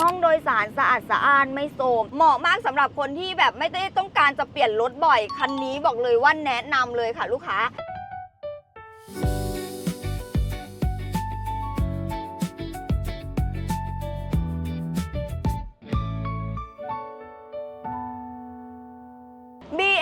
ห้องโดยสารสะอาดสะอ้านไม่โทรมเหมาะมากสำหรับคนที่แบบไม่ได้ต้องการจะเปลี่ยนรถบ่อย คันนี้บอกเลยว่าแนะนำเลยค่ะลูกค้า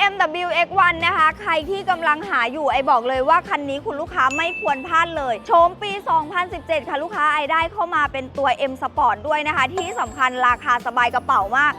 BMW X1 นะคะ ใครที่กำลังหาอยู่ไอบอกเลยว่าคันนี้คุณลูกค้าไม่ควรพลาดเลย โฉมปี 2017 ค่ะลูกค้าไอได้เข้ามาเป็นตัว M Sport ด้วยนะคะ ที่สำคัญราคาสบายกระเป๋ามาก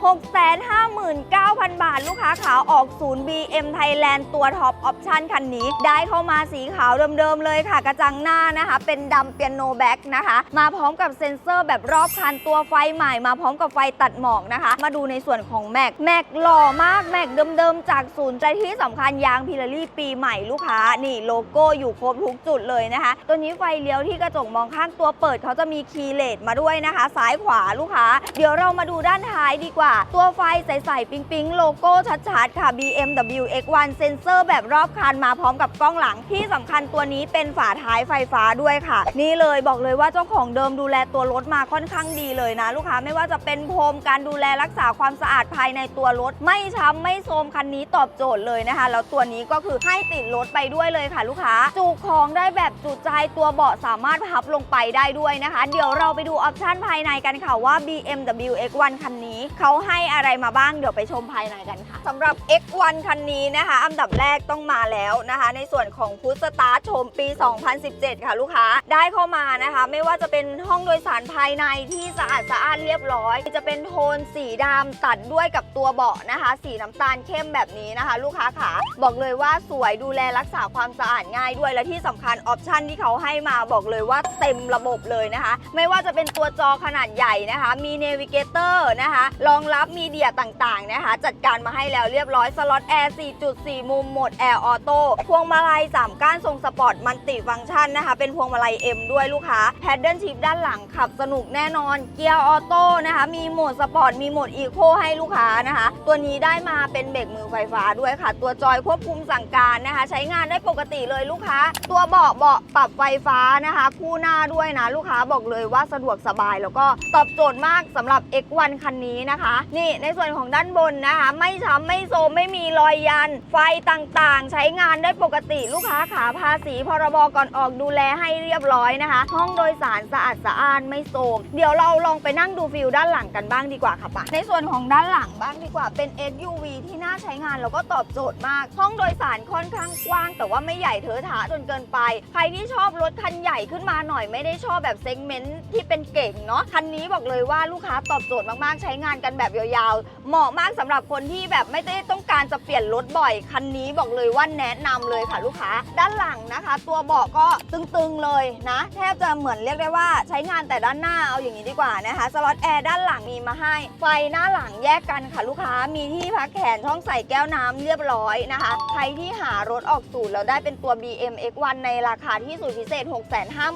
659,000 บาท ลูกค้าขาออกศูนย์ BM Thailand ตัวท็อปออปชั่นคันนี้ ได้เข้ามาสีขาวเดิมๆเลยค่ะ กระจังหน้านะคะ เป็นดำเปียโนแบ็กนะคะ มาพร้อมกับเซ็นเซอร์แบบรอบคันตัวไฟใหม่ มาพร้อมกับไฟตัดหมอกนะคะ มาดูในส่วนของแม็กแม็กหล่อมาก ม็กเดิมๆ จากศูนย์แต่ที่สำคัญยางพิลารี่ปีใหม่ลูกค้า นี่โลโก้อยู่ครบทุกจุดเลยนะคะ ตัวนี้ไฟเลี้ยวที่กระจกมองข้างตัวเปิดเขาจะมีคีย์เลสมาด้วยนะคะ ซ้ายขวาลูกค้า เดี๋ยวเรามาดูด้านท้ายดีกว่า ตัวไฟใสๆปิ๊งๆ โลโก้ชัดๆ ค่ะ BMW X1 เซ็นเซอร์แบบรอบคันมาพร้อมกับกล้องหลังที่สำคัญตัวนี้เป็นฝาท้ายไฟฟ้าด้วยค่ะ นี่เลยบอกเลยว่าเจ้าของเดิมดูแลตัวรถมาค่อนข้างดีเลยนะ ลูกค้าไม่ว่าจะเป็นพรมการดูแลรักษาความสะอาดภายในตัวรถไม่ช้ำไม่โทมคันนี้ตอบโจทย์เลยนะคะ แล้วตัวนี้ก็คือให้ติดรถไปด้วยเลยค่ะลูกค้า จุของได้แบบจุใจตัวเบาะสามารถพับลงไปได้ด้วยนะคะ เดี๋ยวเราไปดูออปชั่นภายในกันค่ะว่า BMW X1 คันนี้เขาให้อะไรมาบ้างเดี๋ยวไปชมภายในกันค่ะสำหรับ X1 คันนี้นะคะ อันดับแรกต้องมาแล้วนะคะ ในส่วนของพุทสตาร์ชมปี 2017 ค่ะลูกค้าได้เข้ามานะคะ ไม่ว่าจะเป็นห้องโดยสารภายในที่สะอาดสะอ้านเรียบร้อย จะเป็นโทนสีดำตัดด้วยกับตัวเบาะนะคะ สีน้ำตาลเข้มแบบนี้นะคะ ลูกค้าขาบอกเลยว่าสวยดูแลรักษาความสะอาดง่ายด้วยและที่สำคัญออปชันที่เขาให้มาบอกเลยว่าเต็มระบบเลยนะคะ ไม่ว่าจะเป็นตัวจอขนาดใหญ่นะคะ มีเนวิเกเตอร์นะคะรองรับมีเดียต่างๆนะคะ จัดการมาให้แล้วเรียบร้อยสล็อตแอร์4.4 มุมโหมดแอร์ออโต้พวงมาลัย3ก้านทรงสปอร์ตมันติฟังก์ชันนะคะ เป็นพวงมาลัย M ด้วยลูกค้าแพดเดิลชิพด้านหลังขับสนุกแน่นอนเกียร์ออโต้นะคะ มีโหมดสปอร์ตมีโหมดอีโคให้ลูกค้านะคะ ตัวนี้ได้มาเป็นเบรกมือไฟฟ้าด้วยค่ะ ตัวจอยควบคุมสั่งการนะคะ ใช้งานได้ปกติเลยลูกค้า ตัวเบาะเบาะปรับไฟฟ้านะคะ คู่หน้าด้วยนะลูกค้าบอกเลยว่าสะดวกสบายแล้วก็ตอบโจทย์มากสำหรับ X1 คันนี้นะคะ นี่ในส่วนของด้านบนนะคะ ไม่ช้ำไม่โซมไม่มีรอยยัน ไฟต่างๆ ใช้งานได้ปกติลูกค้าขาภาษีพรบก่อนออกดูแลให้เรียบร้อยนะคะ ห้องโดยสารสะอาดสะอ้านไม่โทรมเดี๋ยวเราลองไปนั่งดูฟิลด้านหลังกันบ้างดีกว่าค่ะปะในส่วนของด้านหลังบ้างดีกว่าเป็น SUV ที่น่าใช้งานแล้วก็ตอบโจทย์มาก ห้องโดยสารค่อนข้างกว้าง แต่ว่าไม่ใหญ่เถอะทะจนเกินไป ใครที่ชอบรถคันใหญ่ขึ้นมาหน่อยไม่ได้ชอบแบบเซกเมนต์ที่เป็นเก่งเนาะคันนี้บอกเลยว่าลูกค้าตอบโจทย์มากๆ ใช้งานกันแบบยาวๆ เหมาะมากสำหรับคนที่แบบไม่ได้ต้องการจะเปลี่ยนรถบ่อยคันนี้บอกเลยว่าแนะนำเลยค่ะลูกค้า ด้านหลังนะคะ ตัวเบาะก็ตึงๆเลยนะแทบจะเหมือนเรียกได้ว่าใช้งานแต่ด้านหน้าเอาอย่างนี้ดีกว่านะคะสล็อตแอร์ด้านหลังมีมาให้ไฟหน้าหลังแยกกันค่ะลูกค้ามีที่พักแขผนช่องใส่แก้วน้ำเรียบร้อยนะคะ ใครที่หารถออกศูนย์แล้วได้เป็นตัว BM X1 ในราคาที่สุดพิเศษ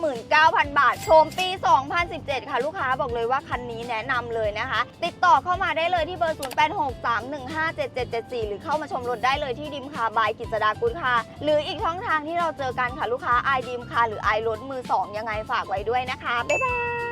659,000 บาท ชมปี 2017 ค่ะลูกค้าบอกเลยว่าคันนี้แนะนำเลยนะคะ ติดต่อเข้ามาได้เลยที่เบอร์ 0863157774 หรือเข้ามาชมรถได้เลยที่ดิมคาบายกิจสดากุลค่ะ หรืออีกช่องทางที่เราเจอกันค่ะลูกค้า i ดิมคาหรือ i รถมือ 2 ยังไงฝากไว้ด้วยนะคะ บ๊ายบาย